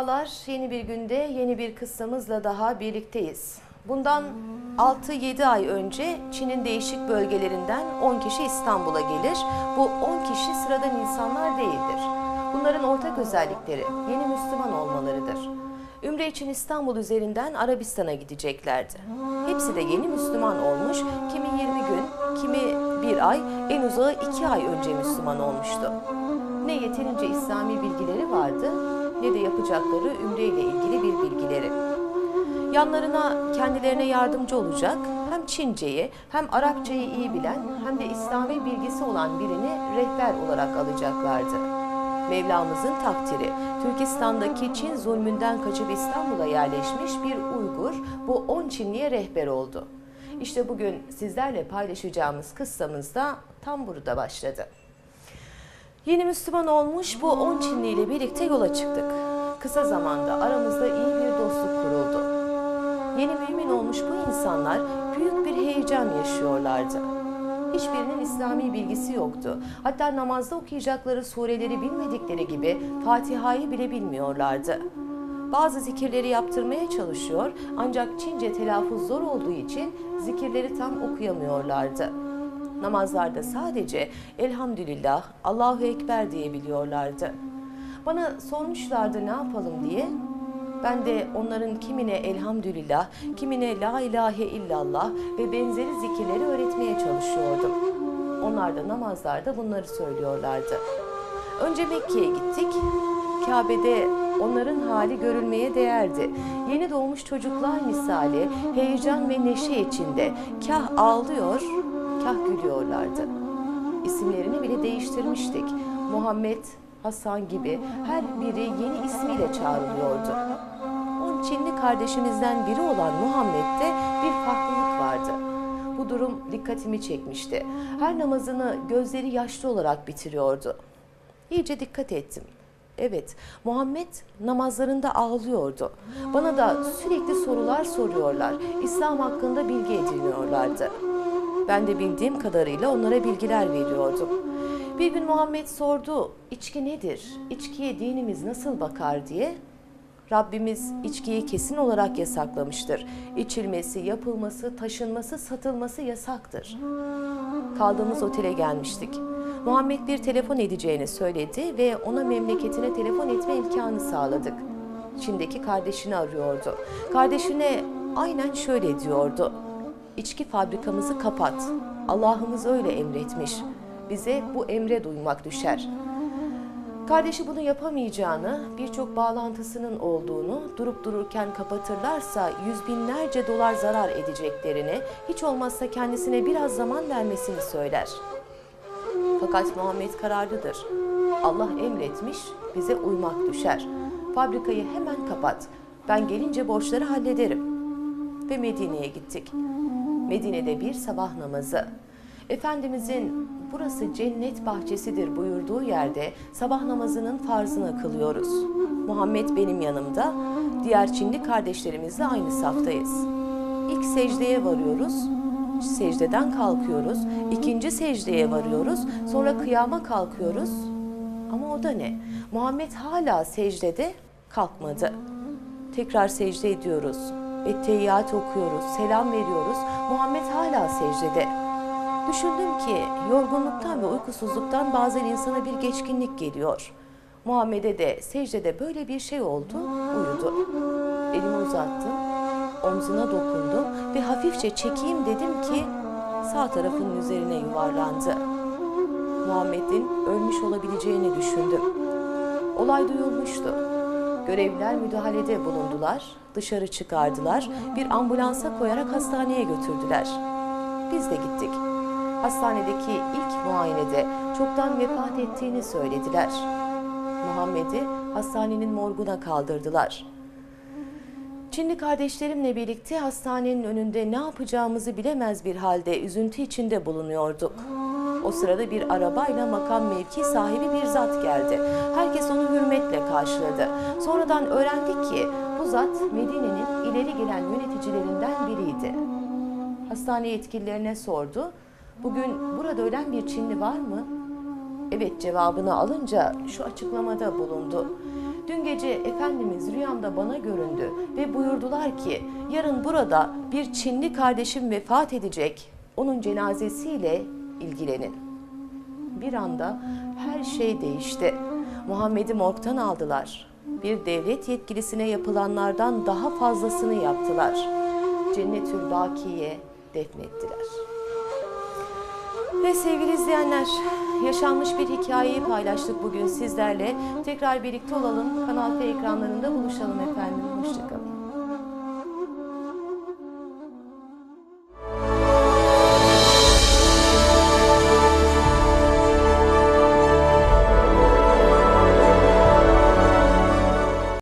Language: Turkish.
Merhabalar, yeni bir günde yeni bir kıssamızla daha birlikteyiz. Bundan 6-7 ay önce Çin'in değişik bölgelerinden 10 kişi İstanbul'a gelir. Bu 10 kişi sıradan insanlar değildir. Bunların ortak özellikleri yeni Müslüman olmalarıdır. Ümre için İstanbul üzerinden Arabistan'a gideceklerdi. Hepsi de yeni Müslüman olmuş, kimi 20 gün, kimi bir ay, en uzağı 2 ay önce Müslüman olmuştu. Ne yeterince İslami bilgileri vardı ne de yapacakları ümre ile ilgili bir bilgileri. Yanlarına kendilerine yardımcı olacak hem Çinceyi hem Arapçayı iyi bilen hem de İslami bilgisi olan birini rehber olarak alacaklardı. Mevlamızın takdiri Türkistan'daki Çin zulmünden kaçıp İstanbul'a yerleşmiş bir Uygur bu 10 Çinliye rehber oldu. İşte bugün sizlerle paylaşacağımız kıssamız da tam burada başladı. Yeni Müslüman olmuş bu 10 Çinli ile birlikte yola çıktık. Kısa zamanda aramızda iyi bir dostluk kuruldu. Yeni mümin olmuş bu insanlar büyük bir heyecan yaşıyorlardı. Hiçbirinin İslami bilgisi yoktu. Hatta namazda okuyacakları sureleri bilmedikleri gibi Fatiha'yı bile bilmiyorlardı. Bazı zikirleri yaptırmaya çalışıyor ancak Çince telaffuz zor olduğu için zikirleri tam okuyamıyorlardı. Namazlarda sadece elhamdülillah, Allahu Ekber diyebiliyorlardı. Bana sormuşlardı ne yapalım diye. Ben de onların kimine elhamdülillah, kimine la ilahe illallah ve benzeri zikirleri öğretmeye çalışıyordum. Onlar da namazlarda bunları söylüyorlardı. Önce Mekke'ye gittik. Kabe'de onların hali görülmeye değerdi. Yeni doğmuş çocuklar misali heyecan ve neşe içinde kah ağlıyor, kah gülüyorlardı. İsimlerini bile değiştirmiştik. Muhammed, Hasan gibi her biri yeni ismiyle çağrılıyordu. On Çinli kardeşimizden biri olan Muhammed'de bir farklılık vardı. Bu durum dikkatimi çekmişti. Her namazını gözleri yaşlı olarak bitiriyordu. İyice dikkat ettim. Evet, Muhammed namazlarında ağlıyordu. Bana da sürekli sorular soruyorlar. İslam hakkında bilgi ediniyorlardı. Ben de bildiğim kadarıyla onlara bilgiler veriyordum. Bir gün Muhammed sordu, içki nedir? İçkiye dinimiz nasıl bakar diye. Rabbimiz içkiyi kesin olarak yasaklamıştır. İçilmesi, yapılması, taşınması, satılması yasaktır. Kaldığımız otele gelmiştik. Muhammed bir telefon edeceğini söyledi ve ona memleketine telefon etme imkanı sağladık. Çin'deki kardeşini arıyordu. Kardeşine aynen şöyle diyordu. İçki fabrikamızı kapat. Allah'ımız öyle emretmiş. Bize bu emre duymak düşer. Kardeşi bunu yapamayacağını, birçok bağlantısının olduğunu, durup dururken kapatırlarsa yüz binlerce dolar zarar edeceklerini, hiç olmazsa kendisine biraz zaman vermesini söyler. Fakat Muhammed kararlıdır. Allah emretmiş, bize uymak düşer. Fabrikayı hemen kapat. Ben gelince borçları hallederim. Ve Medine'ye gittik. Medine'de bir sabah namazı. Efendimizin burası cennet bahçesidir buyurduğu yerde sabah namazının farzını kılıyoruz. Muhammed benim yanımda, diğer Çinli kardeşlerimizle aynı saftayız. İlk secdeye varıyoruz, secdeden kalkıyoruz, ikinci secdeye varıyoruz, sonra kıyama kalkıyoruz. Ama o da ne? Muhammed hala secdede kalkmadı. Tekrar secde ediyoruz. Etteyyat okuyoruz, selam veriyoruz. Muhammed hala secdede. Düşündüm ki yorgunluktan ve uykusuzluktan bazen insana bir geçkinlik geliyor. Muhammed'e de secdede böyle bir şey oldu, uyudu. Elimi uzattım, omzuna dokundum ve hafifçe çekeyim dedim ki sağ tarafının üzerine yuvarlandı. Muhammed'in ölmüş olabileceğini düşündüm. Olay duyulmuştu. Görevliler müdahalede bulundular, dışarı çıkardılar, bir ambulansa koyarak hastaneye götürdüler. Biz de gittik. Hastanedeki ilk muayenede çoktan vefat ettiğini söylediler. Muhammed'i hastanenin morguna kaldırdılar. Çinli kardeşlerimle birlikte hastanenin önünde ne yapacağımızı bilemez bir halde üzüntü içinde bulunuyorduk. O sırada bir arabayla makam mevki sahibi bir zat geldi. Herkes onu hürmetle karşıladı. Sonradan öğrendik ki bu zat Medine'nin ileri gelen yöneticilerinden biriydi. Hastane yetkililerine sordu. Bugün burada ölen bir Çinli var mı? Evet cevabını alınca şu açıklamada bulundu. Dün gece Efendimiz rüyamda bana göründü ve buyurdular ki yarın burada bir Çinli kardeşim vefat edecek. Onun cenazesiyle ilgilenin. Bir anda her şey değişti. Muhammed'i morgdan aldılar. Bir devlet yetkilisine yapılanlardan daha fazlasını yaptılar. Cennetül Baki'ye defnettiler. Ve sevgili izleyenler, yaşanmış bir hikayeyi paylaştık bugün sizlerle. Tekrar birlikte olalım, Kanal F ekranlarında buluşalım efendim.